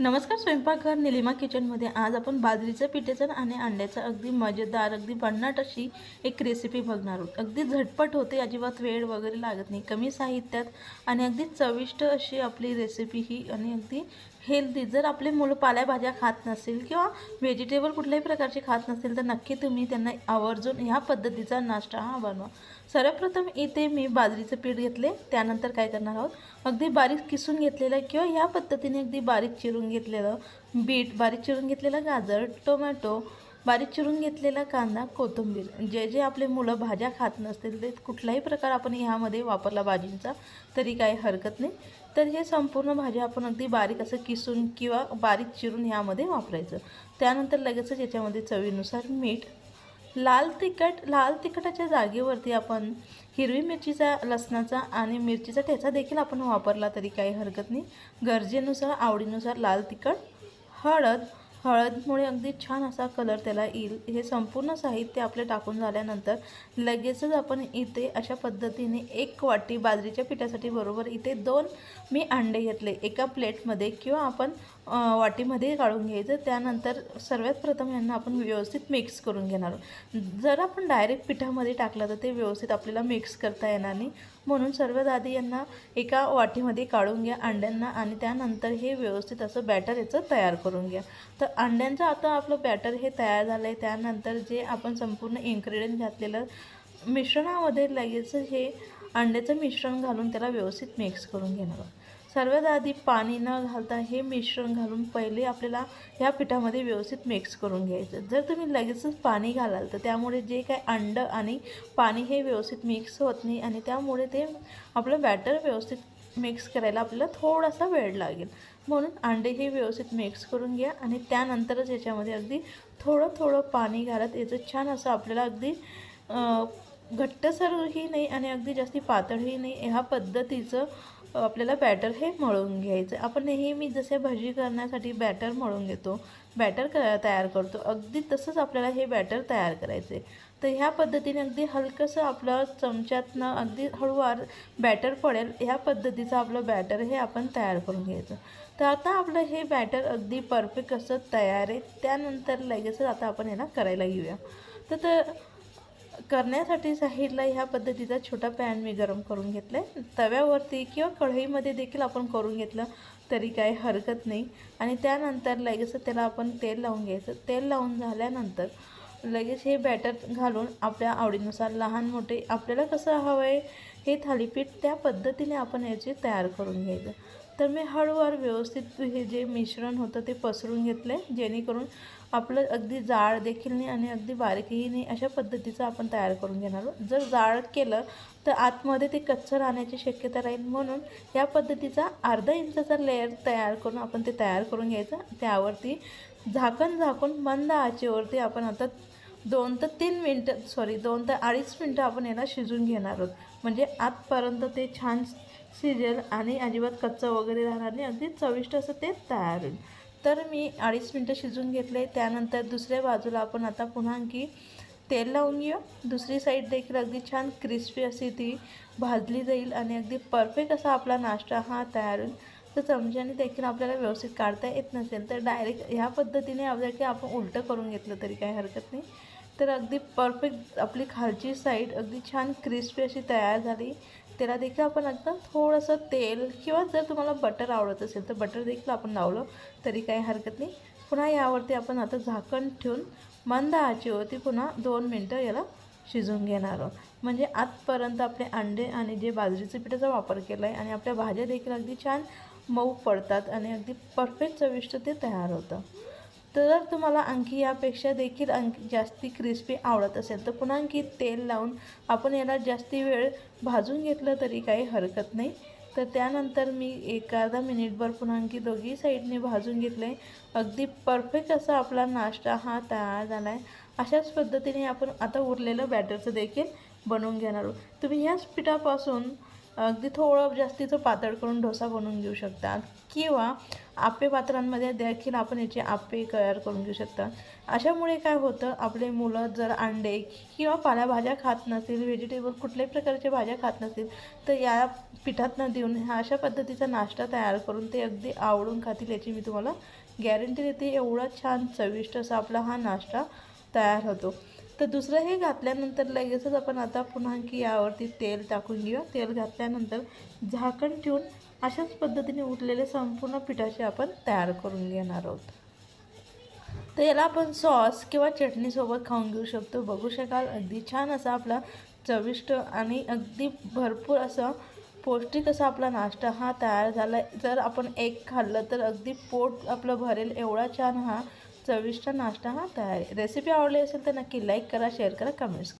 नमस्कार स्वयंपाकघर निलिमा किचनमध्ये आज आपण बाजरीचं पिठेचं आणि अंड्याचं अगदी मजेदार अगदी भन्नाट अशी एक रेसिपी बघणार आहोत. अगदी झटपट होते अजिबात वेळ वगैरे लागत नाही. कमी साहित्यात आणि अगदी चविष्ट अशी आपली रेसिपी ही आणि अगदी हेल्दी जर आपले मुलं पाल्याभाज्या खात नसेल किंवा व्हेजिटेबल कुठल्याही प्रकारचे खात नसेल तर नक्की तुम्ही त्यांना आवर्जून ह्या पद्धतीचा नाश्ता हा बनवा. सर्वप्रथम इथे मी बाजरीचं पीठ घेतले. त्यानंतर काय करणार आहोत? अगदी बारीक किसून घेतलेलं किंवा ह्या पद्धतीने अगदी बारीक चिरून घेतलेलं बीट बारीक चिरून घेतलेलं गाजर टोमॅटो बारीक चिरून घेतलेला कांदा कोथिंबीर. जे जे आपले मुलं भाज्या खात नसतील ते कुठलाही प्रकार आपण ह्यामध्ये वापरला भाजींचा तरी काही हरकत नाही. तर हे संपूर्ण भाज्या आपण अगदी बारीक असं किसून किंवा बारीक चिरून ह्यामध्ये वापरायचं. त्यानंतर लगेचच याच्यामध्ये चवीनुसार मीठ लाल तिखट लाल तिखटाच्या जागेवरती आपण हिरवी मिरचीचा लसणाचा आणि मिरचीचा ठेचा देखील आपण वापरला तरी काही हरकत नाही. गरजेनुसार आवडीनुसार लाल तिखट हळद हळदमुळे अगदी छान असा कलर त्याला येईल. हे संपूर्ण साहित्य आपले टाकून झाल्यानंतर लगेचच आपण इथे अशा पद्धतीने एक वाटी बाजरीच्या पिठासाठी बरोबर इथे दोन मी अंडे घेतले. एका प्लेटमध्ये किंवा आपण वाटीमध्ये काढून घ्यायचं. त्यानंतर सर्वात प्रथम यांना आपण व्यवस्थित मिक्स करून घेणार जर आपण डायरेक्ट पिठामध्ये टाकलं तर ते व्यवस्थित आपल्याला मिक्स करता येणार नाही. म्हणून सर्वात आधी यांना एका वाटीमध्ये काढून घ्या अंड्यांना आणि त्यानंतर हे व्यवस्थित असं बॅटर याचं तयार करून घ्या. तर अंड्यांचं आता आपलं बॅटर हे तयार झालं आहे त्यानंतर जे आपण संपूर्ण इन्ग्रेडियंट घातलेलं मिश्रणामध्ये लगेच हे अंड्याचं मिश्रण घालून त्याला व्यवस्थित मिक्स करून घेणार सर्वात आधी पाणी न घालता हे मिश्रण घालून पहिले आपल्याला ह्या पिठामध्ये व्यवस्थित मिक्स करून घ्यायचं. जर तुम्ही लगेचच पाणी घालाल तर त्यामुळे जे काय अंड आणि पाणी हे व्यवस्थित मिक्स होत नाही आणि त्यामुळे ते आपलं बॅटर व्यवस्थित मिक्स करायला आपल्याला थोडासा वेळ लागेल. म्हणून अंडे हे व्यवस्थित मिक्स करून घ्या आणि त्यानंतरच याच्यामध्ये अगदी थोडं थोडं पाणी घालत याचं छान असं आपल्याला अगदी घट्टसरही नाही आणि अगदी जास्ती पातळही नाही. ह्या पद्धतीचं आपल्याला बॅटर हे मळून घ्यायचं. आपण नेहमी जसे भजी करण्यासाठी बॅटर मळून घेतो बॅटर क तयार करतो अगदी तसंच आपल्याला हे बॅटर तयार करायचं. आहे तर ह्या पद्धतीने अगदी हलकंसं आपलं चमच्यातनं अगदी हळूवार बॅटर पडेल ह्या पद्धतीचं आपलं बॅटर हे आपण तयार करून घ्यायचं. तर आता आपलं हे बॅटर अगदी परफेक्ट असं तयार आहे. त्यानंतर लगेचच आता आपण याला करायला घेऊया तर तर करण्यासाठी साईडला ह्या पद्धतीचा छोटा पॅन मी गरम करून घेतला आहे तव्यावरती किंवा कढईमध्ये देखील आपण करून घेतलं तरी काही हरकत नाही. आणि त्यानंतर लगेच त्याला आपण तेल लावून घ्यायचं. तेल लावून झाल्यानंतर लगेच हे बॅटर घालून आपल्या आवडीनुसार लहान मोठे आपल्याला कसं हवं आहे हे थालीपीठ त्या पद्धतीने आपण याचे तयार करून घ्यायचं. तर मी हळूवार व्यवस्थित हे जे मिश्रण होतं ते पसरून घेतलं आहे जेणेकरून आपलं अगदी जाळ देखील नाही आणि अगदी बारीकही नाही अशा पद्धतीचं आपण तयार करून घेणार आहोत. जर जाळ केलं तर आतमध्ये ते कच्चं राहण्याची शक्यता राहील. म्हणून या पद्धतीचा अर्धा इंचाचा लेअर तयार करून आपण ते तयार करून घ्यायचं. त्यावरती झाकण झाकून मंद आचेवरती आपण आता दोन ते तीन मिनटं सॉरी दोन ते अडीच मिनटं आपण याला शिजून घेणार आहोत. म्हणजे आतपर्यंत ते छान शिजेल आणि अजिबात कच्चं वगैरे राहणार नाही. अगदी चविष्ट असं ते तयार होईल. तर मी अडीच मिनटं शिजून घेतले. त्यानंतर दुसऱ्या बाजूला आपण आता पुन्हा आणखी तेल लावून घेऊ. दुसरी साईड देखील अगदी छान क्रिस्पी अशी ती भाजली जाईल आणि अगदी परफेक्ट असा आपला नाश्ता हा तयार होईल. तर चमच्याने देखील आपल्याला व्यवस्थित काढता येत नसेल तर डायरेक्ट ह्या पद्धतीने आपल्या की आपण उलटं करून घेतलं तरी काही हरकत नाही. तर अगदी परफेक्ट आपली खालची साईड अगदी छान क्रिस्पी अशी तयार झाली. त्याला देखील आपण आता थोडंसं तेल किंवा जर तुम्हाला बटर आवडत असेल तर बटर देखील आपण लावलं तरी काही हरकत नाही. पुन्हा यावरती आपण आता झाकण ठेवून मंद आचेवरती पुन्हा दोन मिनटं याला शिजवून घेणार आहोत. म्हणजे आजपर्यंत आपले अंडे आणि जे बाजरीच्या पिठाचा वापर केला आहे आणि आपल्या भाज्या देखील अगदी छान मऊ पडतात आणि अगदी परफेक्ट चविष्ट ते तयार होतं. तर तुम्हाला आणखी यापेक्षा देखील आणखी जास्ती क्रिस्पी आवडत असेल तर पुन्हा आणखी तेल लावून आपण याला जास्ती वेळ भाजून घेतलं तरी काही हरकत नाही. तर त्यानंतर मी एक अर्धा मिनिटभर पुन्हा आणखी दोघी साईडने भाजून घेतले. अगदी परफेक्ट असा आपला नाश्ता हा तयार झाला आहे अशाच पद्धतीने आपण आता उरलेलं बॅटरचं देखील बनवून घेणार आहोत. तुम्ही ह्याच पिठापासून अगदी थोडं जास्तीचं पातळ करून डोसा बनवून घेऊ शकता. किंवा आप्पे पात्रांमध्ये देखील आपण याचे आप्पे तयार करून घेऊ शकता. अशामुळे काय होतं आपले मुलं जर अंडे किंवा पालाभाज्या खात नसतील व्हेजिटेबल कुठल्याही प्रकारच्या भाज्या खात नसतील तर या पिठातनं देऊन ह्या अशा पद्धतीचा नाश्ता तयार करून ते अगदी आवडून खातील याची मी तुम्हाला गॅरंटी देते. एवढा छान चविष्ट असा आपला हा नाश्ता तयार होतो. तर दुसरं हे घातल्यानंतर लगेचच आपण आता पुन्हा की यावरती तेल टाकून घेऊया. तेल घातल्यानंतर झाकण ठेवून अशाच पद्धतीने उरलेले संपूर्ण पिठाचे आपण तयार करून घेणार आहोत. तर याला आपण सॉस किंवा चटणीसोबत खाऊन घेऊ शकतो. बघू शकाल अगदी छान असा आपला चविष्ट आणि अगदी भरपूर असं पौष्टिक असा आपला नाश्ता हा तयार झाला आहे जर आपण एक खाल्लं तर अगदी पोट आपलं भरेल. एवढा छान हा चविष्ट नाश्ता हा तयार आहे. रेसिपी आवडली असेल तर नक्की लाईक करा शेअर करा कमेंट्स